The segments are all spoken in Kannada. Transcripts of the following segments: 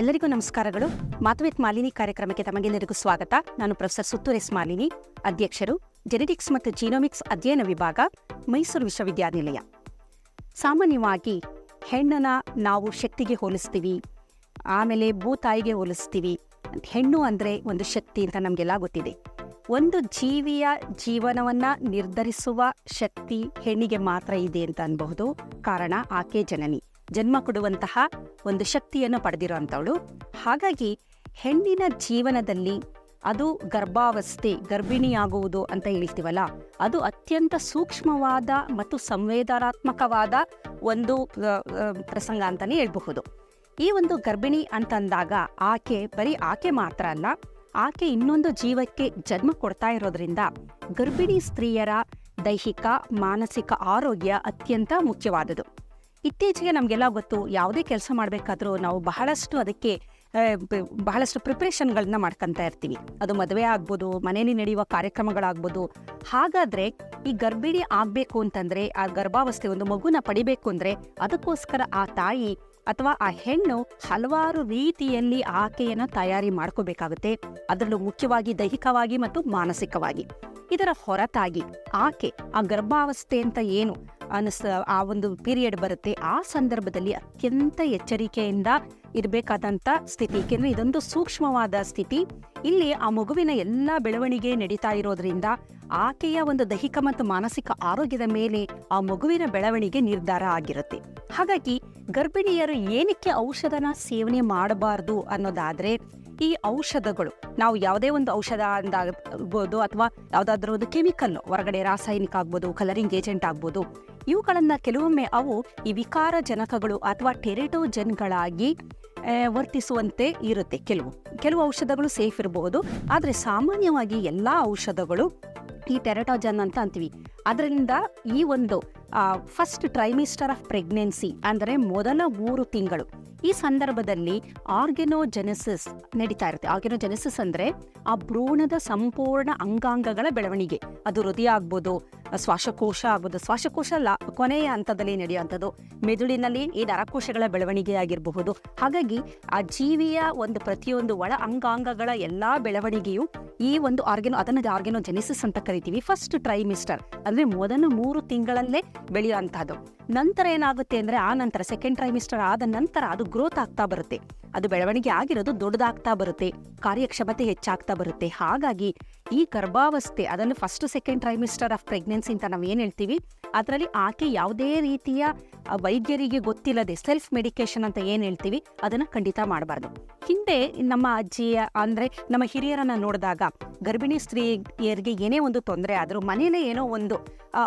ಎಲ್ಲರಿಗೂ ನಮಸ್ಕಾರಗಳು. ಮಾತುವೆತ್ ಮಾಲಿನಿ ಕಾರ್ಯಕ್ರಮಕ್ಕೆ ತಮಗೆಲ್ಲರಿಗೂ ಸ್ವಾಗತ. ನಾನು ಪ್ರೊಫೆಸರ್ ಸುತ್ತೂರೆಸ್ ಮಾಲಿನಿ, ಅಧ್ಯಕ್ಷರು ಜೆನೆಟಿಕ್ಸ್ ಮತ್ತು ಜೀನೋಮಿಕ್ಸ್ ಅಧ್ಯಯನ ವಿಭಾಗ, ಮೈಸೂರು ವಿಶ್ವವಿದ್ಯಾನಿಲಯ. ಸಾಮಾನ್ಯವಾಗಿ ಹೆಣ್ಣನ್ನ ನಾವು ಶಕ್ತಿಗೆ ಹೋಲಿಸ್ತೀವಿ, ಆಮೇಲೆ ಭೂತಾಯಿಗೆ ಹೋಲಿಸ್ತೀವಿ. ಹೆಣ್ಣು ಅಂದರೆ ಒಂದು ಶಕ್ತಿ ಅಂತ ನಮಗೆಲ್ಲ ಗೊತ್ತಿದೆ. ಒಂದು ಜೀವಿಯ ಜೀವನವನ್ನ ನಿರ್ಧರಿಸುವ ಶಕ್ತಿ ಹೆಣ್ಣಿಗೆ ಮಾತ್ರ ಇದೆ ಅಂತ ಅನ್ಬಹುದು. ಕಾರಣ, ಆಕೆ ಜನನಿ. ಜನ್ಮ ಕೊಡುವಂತಹ ಒಂದು ಶಕ್ತಿಯನ್ನು ಪಡೆದಿರುವಂಥವಳು ಹಾಗಾಗಿ ಹೆಣ್ಣಿನ ಜೀವನದಲ್ಲಿ ಅದು ಗರ್ಭಾವಸ್ಥೆ, ಗರ್ಭಿಣಿಯಾಗುವುದು ಅಂತ ಹೇಳ್ತೀವಲ್ಲ, ಅದು ಅತ್ಯಂತ ಸೂಕ್ಷ್ಮವಾದ ಮತ್ತು ಸಂವೇದನಾತ್ಮಕವಾದ ಒಂದು ಪ್ರಸಂಗ ಅಂತಲೇ ಹೇಳಬಹುದು. ಈ ಒಂದು ಗರ್ಭಿಣಿ ಅಂತಂದಾಗ ಆಕೆ, ಬರೀ ಆಕೆ ಮಾತ್ರ ಅಲ್ಲ, ಆಕೆ ಇನ್ನೊಂದು ಜೀವಕ್ಕೆ ಜನ್ಮ ಕೊಡ್ತಾ ಇರೋದ್ರಿಂದ ಗರ್ಭಿಣಿ ಸ್ತ್ರೀಯರ ದೈಹಿಕ, ಮಾನಸಿಕ ಆರೋಗ್ಯ ಅತ್ಯಂತ ಮುಖ್ಯವಾದುದು ಇತ್ತೀಚೆಗೆ ನಮಗೆಲ್ಲ ಗೊತ್ತು ಯಾವುದೇ ಕೆಲಸ ಮಾಡಬೇಕಾದ್ರೂ ನಾವು ಬಹಳಷ್ಟು ಅದಕ್ಕೆ ಬಹಳಷ್ಟು ಪ್ರಿಪ್ರೇಷನ್ಗಳನ್ನ ಮಾಡ್ಕೊತಾ ಇರ್ತೀವಿ. ಅದು ಮದುವೆ ಆಗ್ಬೋದು ಮನೆಯಲ್ಲಿ ನಡೆಯುವ ಕಾರ್ಯಕ್ರಮಗಳಾಗ್ಬೋದು. ಹಾಗಾದ್ರೆ ಈ ಗರ್ಭಿಣಿ ಆಗಬೇಕು ಅಂತಂದ್ರೆ, ಆ ಗರ್ಭಾವಸ್ಥೆ ಒಂದು ಮಗುನ ಪಡಿಬೇಕು ಅಂದ್ರೆ ಅದಕ್ಕೋಸ್ಕರ ಆ ತಾಯಿ ಅಥವಾ ಆ ಹೆಣ್ಣು ಹಲವಾರು ರೀತಿಯಲ್ಲಿ ಆಕೆಯನ್ನು ತಯಾರಿ ಮಾಡ್ಕೋಬೇಕಾಗುತ್ತೆ. ಅದರಲ್ಲೂ ಮುಖ್ಯವಾಗಿ ದೈಹಿಕವಾಗಿ ಮತ್ತು ಮಾನಸಿಕವಾಗಿ. ಇದರ ಹೊರತಾಗಿ ಆಕೆ ಆ ಗರ್ಭಾವಸ್ಥೆ ಅಂತ ಏನು ಅನಿಸ್ ಆ ಒಂದು ಪೀರಿಯಡ್ ಬರುತ್ತೆ, ಆ ಸಂದರ್ಭದಲ್ಲಿ ಅತ್ಯಂತ ಎಚ್ಚರಿಕೆಯಿಂದ ಇರಬೇಕಾದಂಥ ಸ್ಥಿತಿ. ಏಕೆಂದರೆ ಇದೊಂದು ಸೂಕ್ಷ್ಮವಾದ ಸ್ಥಿತಿ. ಇಲ್ಲಿ ಆ ಮಗುವಿನ ಎಲ್ಲ ಬೆಳವಣಿಗೆ ನಡೀತಾ ಇರೋದ್ರಿಂದ ಆಕೆಯ ಒಂದು ದೈಹಿಕ ಮತ್ತು ಮಾನಸಿಕ ಆರೋಗ್ಯದ ಮೇಲೆ ಆ ಮಗುವಿನ ಬೆಳವಣಿಗೆ ನಿರ್ಧಾರ ಆಗಿರುತ್ತೆ. ಹಾಗಾಗಿ ಗರ್ಭಿಣಿಯರು ಏನಕ್ಕೆ ಔಷಧನ ಸೇವನೆ ಮಾಡಬಾರ್ದು ಅನ್ನೋದಾದರೆ ಈ ಔಷಧಗಳು, ನಾವು ಯಾವುದೇ ಒಂದು ಔಷಧ ಅಂದಾಗ್ಬೋದು ಅಥವಾ ಯಾವುದಾದ್ರೂ ಒಂದು ಕೆಮಿಕಲ್ ಹೊರಗಡೆ ರಾಸಾಯನಿಕ ಆಗ್ಬೋದು, ಕಲರಿಂಗ್ ಏಜೆಂಟ್ ಆಗ್ಬೋದು, ಇವುಗಳನ್ನು ಕೆಲವೊಮ್ಮೆ ಅವು ಈ ವಿಕಾರ ಜನಕಗಳು ಅಥವಾ ಟೆರಿಟೋಜನ್ಗಳಾಗಿ ವರ್ತಿಸುವಂತೆ ಇರುತ್ತೆ ಕೆಲವು. ಕೆಲವು ಔಷಧಗಳು ಸೇಫ್ ಇರಬಹುದು ಆದರೆ ಸಾಮಾನ್ಯವಾಗಿ ಎಲ್ಲ ಔಷಧಗಳು ಈ ಟೆರಟೋಜನ್ ಅಂತ ಅಂತೀವಿ. ಅದರಿಂದ ಈ ಒಂದು ಫಸ್ಟ್ ಟ್ರೈಮಿಸ್ಟರ್ ಆಫ್ ಪ್ರೆಗ್ನೆನ್ಸಿ ಅಂದರೆ ಮೊದಲ ಮೂರು ತಿಂಗಳು, ಈ ಸಂದರ್ಭದಲ್ಲಿ ಆರ್ಗೆನೋಜೆನೆಸಿಸ್ ನಡೀತಾ ಇರುತ್ತೆ. ಆರ್ಗೆನೋಜೆನೆಸಿಸ್ ಅಂದ್ರೆ ಆ ಭ್ರೂಣದ ಸಂಪೂರ್ಣ ಅಂಗಾಂಗಗಳ ಬೆಳವಣಿಗೆ. ಅದು ಹೃದಯ ಆಗ್ಬೋದು, ಶ್ವಾಸಕೋಶ ಆಗ್ಬೋದು, ಶ್ವಾಸಕೋಶ ಲಾ, ಕೊನೆಯ ಹಂತದಲ್ಲಿ ನಡೆಯುವಂಥದ್ದು. ಮೆದುಳಿನಲ್ಲಿ ಈ ನರಕೋಶಗಳ ಬೆಳವಣಿಗೆ ಆಗಿರಬಹುದು. ಹಾಗಾಗಿ ಆ ಜೀವಿಯ ಒಂದು ಪ್ರತಿಯೊಂದು ಒಳ ಅಂಗಾಂಗಗಳ ಎಲ್ಲಾ ಬೆಳವಣಿಗೆಯು ಈ ಒಂದು ಆರ್ಗೆನೋ ಅದನ್ನ ಆರ್ಗೆನೋಜೆನಿಸಿಸ್ ಅಂತ ಕರಿತೀವಿ. ಫಸ್ಟ್ ಟ್ರೈಮಿಸ್ಟರ್ ಅಂದ್ರೆ ಮೊದಲ ಮೂರು ತಿಂಗಳಲ್ಲೇ ಬೆಳೆಯುವಂತಹದ್ದು. ನಂತರ ಏನಾಗುತ್ತೆ ಅಂದ್ರೆ ಆ ನಂತರ ಸೆಕೆಂಡ್ ಟ್ರೈಮಿಸ್ಟರ್ ಆದ ನಂತರ ಅದು ಗ್ರೋತ್ ಆಗ್ತಾ ಬರುತ್ತೆ. ಅದು ಬೆಳವಣಿಗೆ ಆಗಿರೋದು ದೊಡ್ಡದಾಗ್ತಾ ಬರುತ್ತೆ, ಕಾರ್ಯಕ್ಷಮತೆ ಹೆಚ್ಚಾಗ್ತಾ ಬರುತ್ತೆ. ಹಾಗಾಗಿ ಈ ಗರ್ಭಾವಸ್ಥೆ, ಅದನ್ನು first second trimester of pregnancy ಅಂತ ನಾವು ಏನು ಹೇಳ್ತೀವಿ? ಅದರಲ್ಲಿ ಆಕೆ ಯಾವುದೇ ರೀತಿಯ ವೈದ್ಯರಿಗೆ ಗೊತ್ತಿಲ್ಲದೆ ಸೆಲ್ಫ್ ಮೆಡಿಕೇಶನ್ ಅಂತ ಏನು ಹೇಳ್ತೀವಿ? ಅದನ್ನು ಖಂಡಿತ ಮಾಡಬಾರ್ದು. ಹಿಂದೆ ನಮ್ಮ ಅಜ್ಜಿಯ, ಅಂದ್ರೆ ನಮ್ಮ ಹಿರಿಯರನ್ನ ನೋಡಿದಾಗ ಗರ್ಭಿಣಿ ಸ್ತ್ರೀಯರಿಗೆ ಏನೇ ಒಂದು ತೊಂದರೆ ಆದರೂ ಮನೇಲೆ ಏನೋ ಒಂದು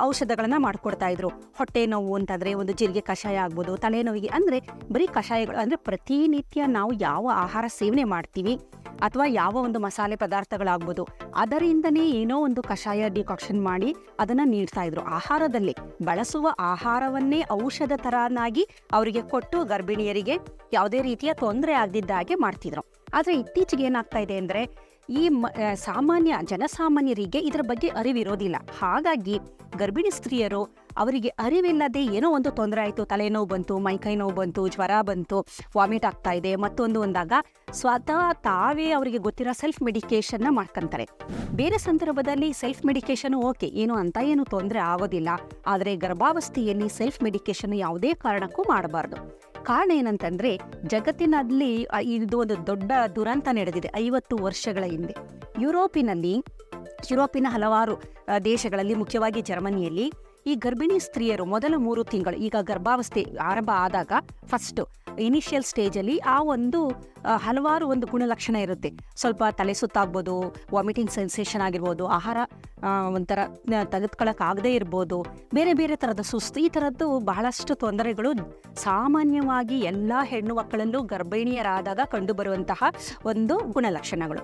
ಔಷಧಗಳನ್ನು ಮಾಡ್ಕೊಡ್ತಾ ಇದ್ರು. ಹೊಟ್ಟೆ ನೋವು ಅಂತಂದರೆ ಒಂದು ಜೀರಿಗೆ ಕಷಾಯ ಆಗ್ಬೋದು, ತಲೆನೋವಿಗೆ, ಅಂದ್ರೆ ಬರೀ ಕಷಾಯಗಳು, ಅಂದ್ರೆ ಪ್ರತಿನಿತ್ಯ ನಾವು ಯಾವ ಆಹಾರ ಸೇವನೆ ಮಾಡ್ತೀವಿ ಅಥವಾ ಯಾವ ಒಂದು ಮಸಾಲೆ ಪದಾರ್ಥಗಳಾಗ್ಬೋದು, ಅದರಿಂದನೇ ಏನೋ ಒಂದು ಕಷಾಯ ಡಿಕಾಕ್ಷನ್ ಮಾಡಿ ಅದನ್ನ ನೀಡ್ತಾ ಇದ್ರು. ಆಹಾರದಲ್ಲಿ ಬಳಸುವ ಆಹಾರವನ್ನೇ ಔಷಧ ತರನಾಗಿ ಅವರಿಗೆ ಕೊಟ್ಟು ಗರ್ಭಿಣಿಯರಿಗೆ ಯಾವುದೇ ರೀತಿಯ ತೊಂದರೆ ಆಗದಿದ್ದ ಹಾಗೆ ಮಾಡ್ತಿದ್ರು. ಆದರೆ ಇತ್ತೀಚೆಗೆ ಏನಾಗ್ತಾ ಇದೆ ಅಂದ್ರೆ ಈ ಸಾಮಾನ್ಯ ಜನಸಾಮಾನ್ಯರಿಗೆ ಇದರ ಬಗ್ಗೆ ಅರಿವಿರೋದಿಲ್ಲ. ಹಾಗಾಗಿ ಗರ್ಭಿಣಿ ಸ್ತ್ರೀಯರು ಅವರಿಗೆ ಅರಿವಿಲ್ಲದೆ ಏನೋ ಒಂದು ತೊಂದರೆ ಆಯಿತು, ತಲೆನೋವು ಬಂತು ಮೈಕೈ ನೋವು ಬಂತು, ಜ್ವರ ಬಂತು, ವಾಮಿಟ್ ಆಗ್ತಾ ಇದೆ, ಮತ್ತೊಂದು ಒಂದಾಗ ಸ್ವತಃ ತಾವೇ ಅವರಿಗೆ ಗೊತ್ತಿರೋ ಸೆಲ್ಫ್ ಮೆಡಿಕೇಶನ್ನ ಮಾಡ್ಕೊಂತಾರೆ. ಬೇರೆ ಸಂದರ್ಭದಲ್ಲಿ ಸೆಲ್ಫ್ ಮೆಡಿಕೇಶನ್ ಓಕೆ ಏನು ಅಂತ ಏನು ತೊಂದರೆ ಆಗೋದಿಲ್ಲ. ಆದರೆ ಗರ್ಭಾವಸ್ಥೆಯಲ್ಲಿ ಸೆಲ್ಫ್ ಮೆಡಿಕೇಶನ್ ಯಾವುದೇ ಕಾರಣಕ್ಕೂ ಮಾಡಬಾರ್ದು. ಕಾರಣ ಏನಂತಂದ್ರೆ, ಜಗತ್ತಿನಲ್ಲಿ ಇದು ಒಂದು ದೊಡ್ಡ ದುರಂತ ನಡೆದಿದೆ ಐವತ್ತು ವರ್ಷಗಳ ಹಿಂದೆ. ಯುರೋಪಿನಲ್ಲಿ, ಯುರೋಪಿನ ಹಲವಾರು ದೇಶಗಳಲ್ಲಿ, ಮುಖ್ಯವಾಗಿ ಜರ್ಮನಿಯಲ್ಲಿ ಈ ಗರ್ಭಿಣಿ ಸ್ತ್ರೀಯರು ಮೊದಲ ಮೂರು ತಿಂಗಳು, ಈಗ ಗರ್ಭಾವಸ್ಥೆ ಆರಂಭ ಆದಾಗ ಫಸ್ಟ್ ಇನಿಷಿಯಲ್ ಸ್ಟೇಜಲ್ಲಿ ಆ ಒಂದು ಹಲವಾರು ಒಂದು ಗುಣಲಕ್ಷಣ ಇರುತ್ತೆ. ಸ್ವಲ್ಪ ತಲೆ ಸುತ್ತಾಗ್ಬೋದು ವಾಮಿಟಿಂಗ್ ಸೆನ್ಸೇಷನ್ ಆಗಿರ್ಬೋದು, ಆಹಾರ ಒಂಥರ ತೆಗೆದುಕೊಳ್ಳೋಕ್ಕಾಗದೇ ಇರ್ಬೋದು, ಬೇರೆ ಬೇರೆ ಥರದ ಸುಸ್ತು, ಈ ಥರದ್ದು ಬಹಳಷ್ಟು ತೊಂದರೆಗಳು ಸಾಮಾನ್ಯವಾಗಿ ಎಲ್ಲ ಹೆಣ್ಣು ಮಕ್ಕಳಲ್ಲೂ ಗರ್ಭಿಣಿಯರಾದಾಗ ಕಂಡುಬರುವಂತಹ ಒಂದು ಗುಣಲಕ್ಷಣಗಳು.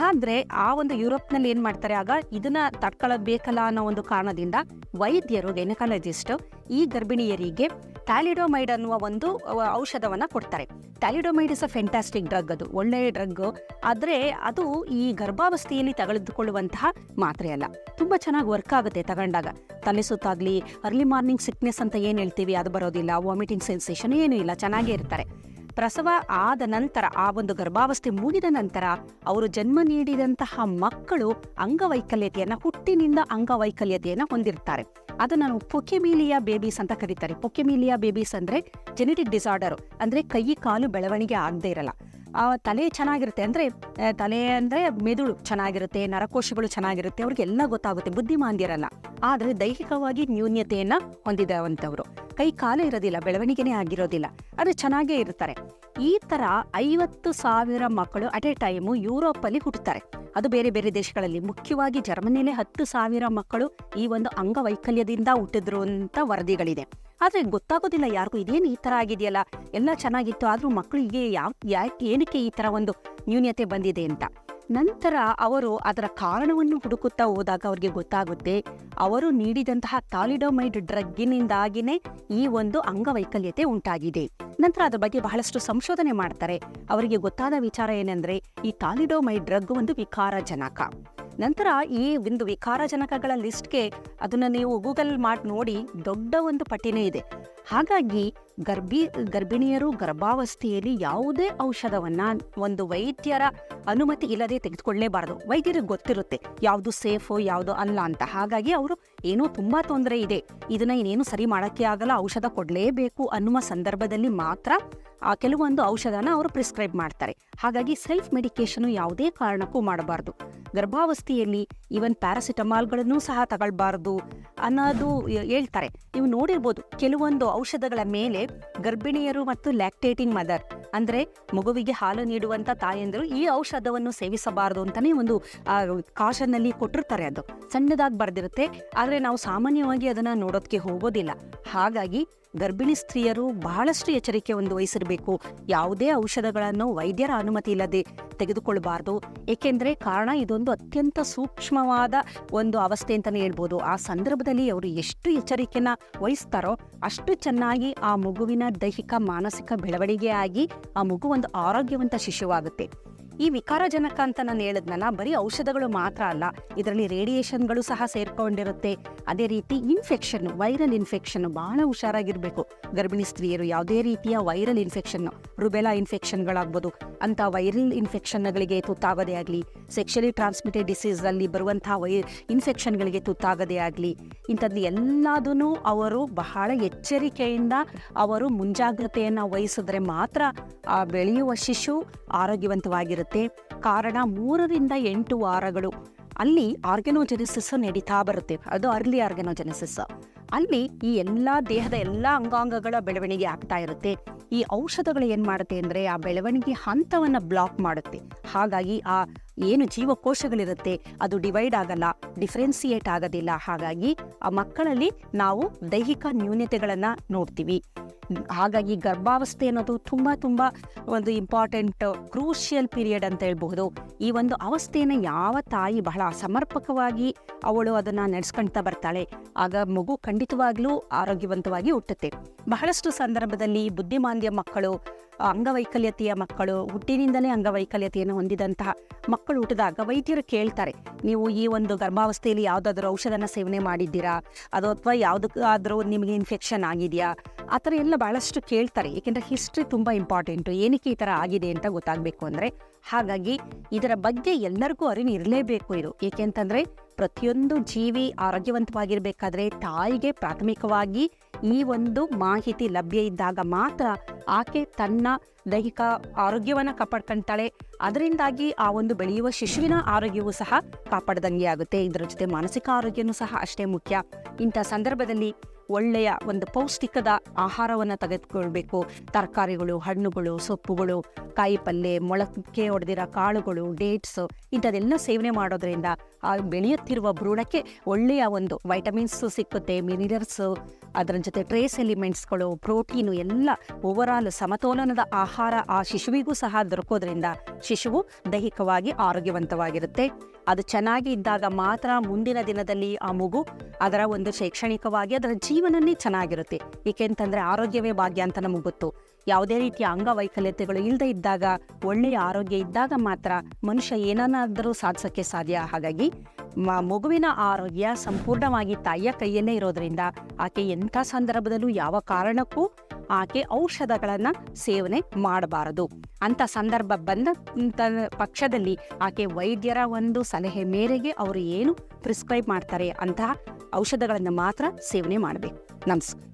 ಆದ್ರೆ ಆ ಒಂದು ಯುರೋಪ್ನಲ್ಲಿ ಏನ್ ಮಾಡ್ತಾರೆ ಆಗ ಇದನ್ನ ತಡ್ಕೊಳ್ಳಬೇಕಲ್ಲ ಅನ್ನೋ ಒಂದು ಕಾರಣದಿಂದ ವೈದ್ಯರು, ಗೈನಕಾಲಜಿಸ್ಟ್, ಈ ಗರ್ಭಿಣಿಯರಿಗೆ ಟ್ಯಾಲಿಡೋಮೈಡ್ ಅನ್ನುವ ಒಂದು ಔಷಧವನ್ನ ಕೊಡ್ತಾರೆ. Thalidomide is a fantastic drug ಅದು, ಒಳ್ಳೆಯ ಡ್ರಗ್ ಆದ್ರೆ ಅದು ಈ ಗರ್ಭಾವಸ್ಥೆಯಲ್ಲಿ ತೆಗೆದುಕೊಳ್ಳುವಂತಹ ಮಾತ್ರೆ ಅಲ್ಲ. ತುಂಬಾ ಚೆನ್ನಾಗಿ ವರ್ಕ್ ಆಗುತ್ತೆ ತಗೊಂಡಾಗ. ತಲೆ ಸುತ್ತಾಗ್ಲಿ ಅರ್ಲಿ ಮಾರ್ನಿಂಗ್ ಸಿಕ್ನೆಸ್ ಅಂತ ಏನ್ ಹೇಳ್ತೀವಿ, ಅದು ಬರೋದಿಲ್ಲ. ವಾಮಿಟಿಂಗ್ ಸೆನ್ಸೇಷನ್ ಏನೂ ಇಲ್ಲ, ಚೆನ್ನಾಗೇ ಇರ್ತಾರೆ. ಪ್ರಸವ ಆದ ನಂತರ, ಆ ಒಂದು ಗರ್ಭಾವಸ್ಥೆ ಮುಗಿದ ನಂತರ ಅವರು ಜನ್ಮ ನೀಡಿದಂತಹ ಮಕ್ಕಳು ಅಂಗವೈಕಲ್ಯತೆಯನ್ನ, ಹುಟ್ಟಿನಿಂದ ಅಂಗವೈಕಲ್ಯತೆಯನ್ನ ಹೊಂದಿರ್ತಾರೆ. ಅದನ್ನು ಪೊಕೆಮೀಲಿಯಾ ಬೇಬೀಸ್ ಅಂತ ಕರೀತಾರೆ. ಪೊಕೆಮೀಲಿಯಾ ಬೇಬೀಸ್ ಅಂದ್ರೆ ಜೆನೆಟಿಕ್ ಡಿಸಾರ್ಡರ್ ಅಂದ್ರೆ ಕೈ ಕಾಲು ಬೆಳವಣಿಗೆ ಆಗದೆ ಇರಲ್ಲ. ಆ ತಲೆ ಚೆನ್ನಾಗಿರುತ್ತೆ ಅಂದ್ರೆ ತಲೆ ಅಂದ್ರೆ ಮೆದುಳು ಚೆನ್ನಾಗಿರುತ್ತೆ, ನರಕೋಶಗಳು ಚೆನ್ನಾಗಿರುತ್ತೆ, ಅವ್ರಿಗೆಲ್ಲ ಗೊತ್ತಾಗುತ್ತೆ, ಬುದ್ಧಿಮಾಂದ್ಯರಲ್ಲ. ಆದರೆ ದೈಹಿಕವಾಗಿ ನ್ಯೂನ್ಯತೆಯನ್ನು ಹೊಂದಿದವಂಥವ್ರು ಕೈ ಕಾಲು ಇರೋದಿಲ್ಲ, ಬೆಳವಣಿಗೆನೇ ಆಗಿರೋದಿಲ್ಲ ಅದು ಚೆನ್ನಾಗೇ ಇರ್ತಾರೆ. ಈ ತರ ಐವತ್ತು ಸಾವಿರ ಮಕ್ಕಳು ಅಟ್ ಎ ಟೈಮು ಯುರೋಪಲ್ಲಿ ಹುಟ್ಟುತ್ತಾರೆ ಅದು ಬೇರೆ ಬೇರೆ ದೇಶಗಳಲ್ಲಿ. ಮುಖ್ಯವಾಗಿ ಜರ್ಮನಿಯಲ್ಲೇ ಹತ್ತು ಸಾವಿರ ಮಕ್ಕಳು ಈ ಒಂದು ಅಂಗವೈಕಲ್ಯದಿಂದ ಹುಟ್ಟಿದ್ರು ಅಂತ ವರದಿಗಳಿದೆ. ಆದ್ರೆ ಗೊತ್ತಾಗೋದಿಲ್ಲ, ಯಾರಿಗೂ ಇದೇನು ಈ ತರ ಆಗಿದೆಯಲ್ಲ? ಎಲ್ಲ ಚೆನ್ನಾಗಿತ್ತು, ಆದ್ರೂ ಮಕ್ಕಳಿಗೆ ಯಾವ, ಯಾಕೆ ಏನಕ್ಕೆ ಈ ತರ ಒಂದು ನ್ಯೂನ್ಯತೆ ಬಂದಿದೆ ಅಂತ. ನಂತರ ಅವರು ಅದರ ಕಾರಣವನ್ನು ಹುಡುಕುತ್ತಾ ಹೋದಾಗ ಅವ್ರಿಗೆ ಗೊತ್ತಾಗುತ್ತೆ, ಅವರು ನೀಡಿದಂತಹ ತಾಲಿಡೋಮೈಡ್ ಡ್ರಗ್ಗಿನಿಂದಾಗಿನೇ ಈ ಒಂದು ಅಂಗವೈಕಲ್ಯತೆ ಉಂಟಾಗಿದೆ. ನಂತರ ಅದ್ರ ಬಗ್ಗೆ ಬಹಳಷ್ಟು ಸಂಶೋಧನೆ ಮಾಡ್ತಾರೆ. ಅವರಿಗೆ ಗೊತ್ತಾದ ವಿಚಾರ ಏನಂದ್ರೆ, ಈ ತಾಲಿಡೋಮೈಡ್ ಡ್ರಗ್ ಒಂದು ವಿಕಾರಜನಕ. ನಂತರ ಈ ಒಂದು ವಿಕಾರಜನಕಗಳ ಲಿಸ್ಟ್ಗೆ ಅದನ್ನ ನೀವು ಗೂಗಲ್ ಮಾಡಿ ನೋಡಿ ದೊಡ್ಡ ಒಂದು ಪಟ್ಟಿನೇ ಇದೆ. ಹಾಗಾಗಿ ಗರ್ಭಿ, ಗರ್ಭಿಣಿಯರು ಗರ್ಭಾವಸ್ಥೆಯಲ್ಲಿ ಯಾವುದೇ ಔಷಧವನ್ನ ಒಂದು ವೈದ್ಯರ ಅನುಮತಿ ಇಲ್ಲದೆ ತೆಗೆದುಕೊಳ್ಳಲೇಬಾರದು ವೈದ್ಯರಿಗೆ ಗೊತ್ತಿರುತ್ತೆ ಯಾವುದು ಸೇಫು, ಯಾವುದು ಅಲ್ಲ ಅಂತ. ಹಾಗಾಗಿ ಅವರು ಏನೋ ತುಂಬಾ ತೊಂದರೆ ಇದೆ. ಇದನ್ನ ಇನ್ನೇನು ಸರಿ ಮಾಡೋಕ್ಕೆ ಆಗಲ್ಲ, ಔಷಧ ಕೊಡಲೇಬೇಕು ಅನ್ನುವ ಸಂದರ್ಭದಲ್ಲಿ ಮಾತ್ರ ಆ ಕೆಲವೊಂದು ಔಷಧನ ಅವರು ಪ್ರಿಸ್ಕ್ರೈಬ್ ಮಾಡ್ತಾರೆ. ಹಾಗಾಗಿ ಸೆಲ್ಫ್ ಮೆಡಿಕೇಶನ್ ಯಾವುದೇ ಕಾರಣಕ್ಕೂ ಮಾಡಬಾರ್ದು. ಗರ್ಭಾವಸ್ಥೆಯಲ್ಲಿ ಈವನ್ ಪ್ಯಾರಾಸಿಟಮಾಲ್ಗಳನ್ನು ಸಹ ತಗೊಳ್ಬಾರ್ದು ಅನ್ನೋದು ಹೇಳ್ತಾರೆ. ನೀವು ನೋಡಿರ್ಬೋದು, ಕೆಲವೊಂದು ಔಷಧಗಳ ಮೇಲೆ ಗರ್ಭಿಣಿಯರು ಮತ್ತು ಲ್ಯಾಕ್ಟೇಟಿಂಗ್ ಮದರ್, ಅಂದ್ರೆ ಮಗುವಿಗೆ ಹಾಲು ನೀಡುವಂತ ತಾಯಂದಿರು ಈ ಔಷಧವನ್ನು ಸೇವಿಸಬಾರದು ಅಂತಾನೆ ಒಂದು ಕಾಶನಲ್ಲಿ ಕೊಟ್ಟಿರ್ತಾರೆ ಅದು. ಸಣ್ಣದಾಗಿ ಬರ್ದಿರುತ್ತೆ, ಆದ್ರೆ ನಾವು ಸಾಮಾನ್ಯವಾಗಿ ಅದನ್ನ ನೋಡೋದಕ್ಕೆ ಹೋಗೋದಿಲ್ಲ. ಹಾಗಾಗಿ ಗರ್ಭಿಣಿ ಸ್ತ್ರೀಯರು ಬಹಳಷ್ಟು ಎಚ್ಚರಿಕೆ ಒಂದು ವಹಿಸಿರಬೇಕು ಯಾವುದೇ ಔಷಧಗಳನ್ನು ವೈದ್ಯರ ಅನುಮತಿ ಇಲ್ಲದೆ ತೆಗೆದುಕೊಳ್ಳಬಾರದು ಏಕೆಂದರೆ ಕಾರಣ ಇದೊಂದು ಅತ್ಯಂತ ಸೂಕ್ಷ್ಮವಾದ ಒಂದು ಅವಸ್ಥೆ ಅಂತಲೇ ಹೇಳ್ಬೋದು. ಆ ಸಂದರ್ಭದಲ್ಲಿ ಅವರು ಎಷ್ಟು ಎಚ್ಚರಿಕೆನ ವಹಿಸ್ತಾರೋ ಅಷ್ಟು ಚೆನ್ನಾಗಿ ಆ ಮಗುವಿನ ದೈಹಿಕ, ಮಾನಸಿಕ ಬೆಳವಣಿಗೆ ಆಗಿ ಆ ಮಗು ಒಂದು ಆರೋಗ್ಯವಂತ ಶಿಶುವಾಗುತ್ತೆ. ಈ ವಿಕಾರಜನಕ ಅಂತ ನಾನು ಹೇಳಿದ್ನಲ್ಲ ಬರೀ ಔಷಧಗಳು ಮಾತ್ರ ಅಲ್ಲ, ಇದರಲ್ಲಿ ರೇಡಿಯೇಷನ್ಗಳು ಸಹ ಸೇರ್ಕೊಂಡಿರುತ್ತೆ. ಅದೇ ರೀತಿ ಇನ್ಫೆಕ್ಷನ್ ವೈರಲ್ ಇನ್ಫೆಕ್ಷನ್ ಬಹಳ ಹುಷಾರಾಗಿರ್ಬೇಕು. ಗರ್ಭಿಣಿ ಸ್ತ್ರೀಯರು ಯಾವುದೇ ರೀತಿಯ ವೈರಲ್ ಇನ್ಫೆಕ್ಷನ್ ರುಬೆಲಾ ಇನ್ಫೆಕ್ಷನ್ಗಳಾಗ್ಬೋದು ಅಂತ ವೈರಲ್ ಇನ್ಫೆಕ್ಷನ್ಗಳಿಗೆ ತುತ್ತಾಗದೇ ಆಗಲಿ ಸೆಕ್ಷಲಿ ಟ್ರಾನ್ಸ್ಮಿಟೆಡ್ ಡಿಸೀಸ್ ಅಲ್ಲಿ ಬರುವಂತಹ ವೈ ಇನ್ಫೆಕ್ಷನ್ಗಳಿಗೆ ತುತ್ತಾಗದೇ ಆಗಲಿ ಇಂಥದ್ದು ಎಲ್ಲದೂ ಅವರು ಬಹಳ ಎಚ್ಚರಿಕೆಯಿಂದ ಅವರು ಮುಂಜಾಗ್ರತೆಯನ್ನು ವಹಿಸಿದ್ರೆ ಮಾತ್ರ ಆ ಬೆಳೆಯುವ ಶಿಶು ಆರೋಗ್ಯವಂತವಾಗಿರುತ್ತೆ ಕಾರಣ ಮೂರರಿಂದ ಎಂಟು ವಾರಗಳು. ಅಲ್ಲಿ ಆರ್ಗನೋಜೆನಿಸಿಸ್ ನಡೀತಾ ಬರುತ್ತೆ. ಅದು ಅರ್ಲಿ ಆರ್ಗನೋಜೆನಿಸಿಸ್. ಅಲ್ಲಿ ಈ ಎಲ್ಲ ದೇಹದ ಎಲ್ಲ ಅಂಗಾಂಗಗಳ ಬೆಳವಣಿಗೆ ಆಗ್ತಾ ಇರುತ್ತೆ. ಈ ಔಷಧಗಳು ಏನು ಮಾಡುತ್ತೆ ಅಂದ್ರೆ ಆ ಬೆಳವಣಿಗೆ ಹಂತವನ್ನ ಬ್ಲಾಕ್ ಮಾಡುತ್ತೆ. ಹಾಗಾಗಿ ಆ ಏನು ಜೀವಕೋಶಗಳಿರುತ್ತೆ ಅದು ಡಿವೈಡ್ ಆಗಲ್ಲ ಡಿಫ್ರೆನ್ಸಿಯೇಟ್ ಆಗೋದಿಲ್ಲ. ಹಾಗಾಗಿ ಆ ಮಕ್ಕಳಲ್ಲಿ ನಾವು ದೈಹಿಕ ನ್ಯೂನತೆಗಳನ್ನ ನೋಡ್ತೀವಿ. ಹಾಗಾಗಿ ಗರ್ಭಾವಸ್ಥೆ ಅನ್ನೋದು ತುಂಬಾ ತುಂಬಾ ಒಂದು ಇಂಪಾರ್ಟೆಂಟ್ ಕ್ರೂಷಿಯಲ್ ಪೀರಿಯಡ್ ಅಂತ ಹೇಳ್ಬಹುದು. ಈ ಒಂದು ಅವಸ್ಥೆಯನ್ನು ಯಾವ ತಾಯಿ ಬಹಳ ಸಮರ್ಪಕವಾಗಿ ಅವಳು ಅದನ್ನ ನಡೆಸ್ಕೊಳ್ತಾ ಬರ್ತಾಳೆ, ಆಗ ಮಗು ಖಂಡಿತವಾಗ್ಲೂ ಆರೋಗ್ಯವಂತವಾಗಿ ಹುಟ್ಟುತ್ತೆ. ಬಹಳಷ್ಟು ಸಂದರ್ಭದಲ್ಲಿ ಬುದ್ಧಿಮಾಂದ್ಯ ಮಕ್ಕಳು, ಅಂಗವೈಕಲ್ಯತೆಯ ಮಕ್ಕಳು, ಹುಟ್ಟಿನಿಂದಲೇ ಅಂಗವೈಕಲ್ಯತೆಯನ್ನು ಹೊಂದಿದಂತಹ ಮಕ್ಕಳು ಹುಟ್ಟಿದಾಗ ವೈದ್ಯರು ಕೇಳ್ತಾರೆ, ನೀವು ಈ ಒಂದು ಗರ್ಭಾವಸ್ಥೆಯಲ್ಲಿ ಯಾವುದಾದ್ರೂ ಔಷಧನ ಸೇವನೆ ಮಾಡಿದ್ದೀರಾ? ಅದು ಅಥವಾ ಯಾವುದಕ್ಕಾದರೂ ನಿಮಗೆ ಇನ್ಫೆಕ್ಷನ್ ಆಗಿದೆಯಾ? ಆ ಥರ ಎಲ್ಲ ಭಾಳಷ್ಟು ಕೇಳ್ತಾರೆ. ಏಕೆಂದರೆ ಹಿಸ್ಟ್ರಿ ತುಂಬ ಇಂಪಾರ್ಟೆಂಟು ಏನಕ್ಕೆ ಈ ಥರ ಆಗಿದೆ ಅಂತ ಗೊತ್ತಾಗಬೇಕು ಅಂದರೆ, ಹಾಗಾಗಿ ಇದರ ಬಗ್ಗೆ ಎಲ್ಲರಿಗೂ ಅರಿವು ಇರಲೇಬೇಕು ಇದು. ಏಕೆಂತಂದರೆ ಪ್ರತಿಯೊಂದು ಜೀವಿ ಆರೋಗ್ಯವಂತವಾಗಿರಬೇಕಾದ್ರೆ ತಾಯಿಗೆ ಪ್ರಾಥಮಿಕವಾಗಿ ಈ ಒಂದು ಮಾಹಿತಿ ಲಭ್ಯ ಇದ್ದಾಗ ಮಾತ್ರ ಆಕೆ ತನ್ನ ದೈಹಿಕ ಆರೋಗ್ಯವನ್ನ ಕಾಪಾಡ್ಕೊಳ್ತಾಳೆ ಅದರಿಂದಾಗಿ ಆ ಒಂದು ಬೆಳೆಯುವ ಶಿಶುವಿನ ಆರೋಗ್ಯವೂ ಸಹ ಕಾಪಾಡ್ದಂಗೆ ಆಗುತ್ತೆ. ಇದರ ಜೊತೆ ಮಾನಸಿಕ ಆರೋಗ್ಯನೂ ಸಹ ಅಷ್ಟೇ ಮುಖ್ಯ. ಇಂಥ ಸಂದರ್ಭದಲ್ಲಿ ಒಳ್ಳೆಯ ಒಂದು ಪೌಷ್ಟಿಕದ ಆಹಾರವನ್ನು ತೆಗೆದುಕೊಳ್ಬೇಕು. ತರಕಾರಿಗಳು, ಹಣ್ಣುಗಳು, ಸೊಪ್ಪುಗಳು ಕಾಯಿ ಪಲ್ಯ ಮೊಳಕೆ ಹೊಡೆದಿರೋ ಕಾಳುಗಳು ಡೇಟ್ಸ್ ಇಂಥದೆಲ್ಲ ಸೇವನೆ ಮಾಡೋದ್ರಿಂದ ಆ ಬೆಳೆಯುತ್ತಿರುವ ಭ್ರೂಣಕ್ಕೆ ಒಳ್ಳೆಯ ಒಂದು ವೈಟಮಿನ್ಸ್ ಸಿಕ್ಕುತ್ತೆ ಮಿನಿರಲ್ಸ್ ಅದರ ಜೊತೆ ಟ್ರೇಸ್ ಎಲಿಮೆಂಟ್ಸ್ಗಳು ಪ್ರೋಟೀನು ಎಲ್ಲ ಓವರಾಲ್ ಸಮತೋಲನದ ಆಹಾರ ಆ ಶಿಶುವಿಗೂ ಸಹ ದೊರಕೋದ್ರಿಂದ ಶಿಶುವು ದೈಹಿಕವಾಗಿ ಆರೋಗ್ಯವಂತವಾಗಿರುತ್ತೆ. ಅದು ಚೆನ್ನಾಗಿ ಇದ್ದಾಗ ಮಾತ್ರ ಮುಂದಿನ ದಿನದಲ್ಲಿ ಆ ಮಗು ಅದರ ಒಂದು ಶೈಕ್ಷಣಿಕವಾಗಿ, ಅದರ ಜೀವನನೇ ಚೆನ್ನಾಗಿರುತ್ತೆ. ಏಕೆಂತಂದ್ರೆ ಆರೋಗ್ಯವೇ ಭಾಗ್ಯ ಅಂತ ನಮಗೆ ಗೊತ್ತು. ಯಾವುದೇ ರೀತಿಯ ಅಂಗವೈಕಲ್ಯತೆಗಳು ಇಲ್ಲದೆ ಇದ್ದಾಗ, ಒಳ್ಳೆಯ ಆರೋಗ್ಯ ಇದ್ದಾಗ ಮಾತ್ರ ಮನುಷ್ಯ ಏನನ್ನಾದರೂ ಸಾಧಿಸೋಕ್ಕೆ ಸಾಧ್ಯ. ಹಾಗಾಗಿ ಮಗುವಿನ ಆರೋಗ್ಯ ಸಂಪೂರ್ಣವಾಗಿ ತಾಯಿಯ ಕೈಯನ್ನೇ ಇರೋದ್ರಿಂದ ಆಕೆ ಎಂಥ ಸಂದರ್ಭದಲ್ಲೂ ಯಾವ ಕಾರಣಕ್ಕೂ ಆಕೆ ಔಷಧಗಳನ್ನು ಸೇವನೆ ಮಾಡಬಾರದು. ಅಂತ ಸಂದರ್ಭ ಬಂದ ಪಕ್ಷದಲ್ಲಿ ಆಕೆ ವೈದ್ಯರ ಒಂದು ಸಲಹೆ ಮೇರೆಗೆ ಅವರು ಏನು ಪ್ರಿಸ್ಕ್ರೈಬ್ ಮಾಡ್ತಾರೆ ಅಂತಹ ಔಷಧಗಳನ್ನು ಮಾತ್ರ ಸೇವನೆ ಮಾಡಬೇಕು. ನಮಸ್ಕಾರ.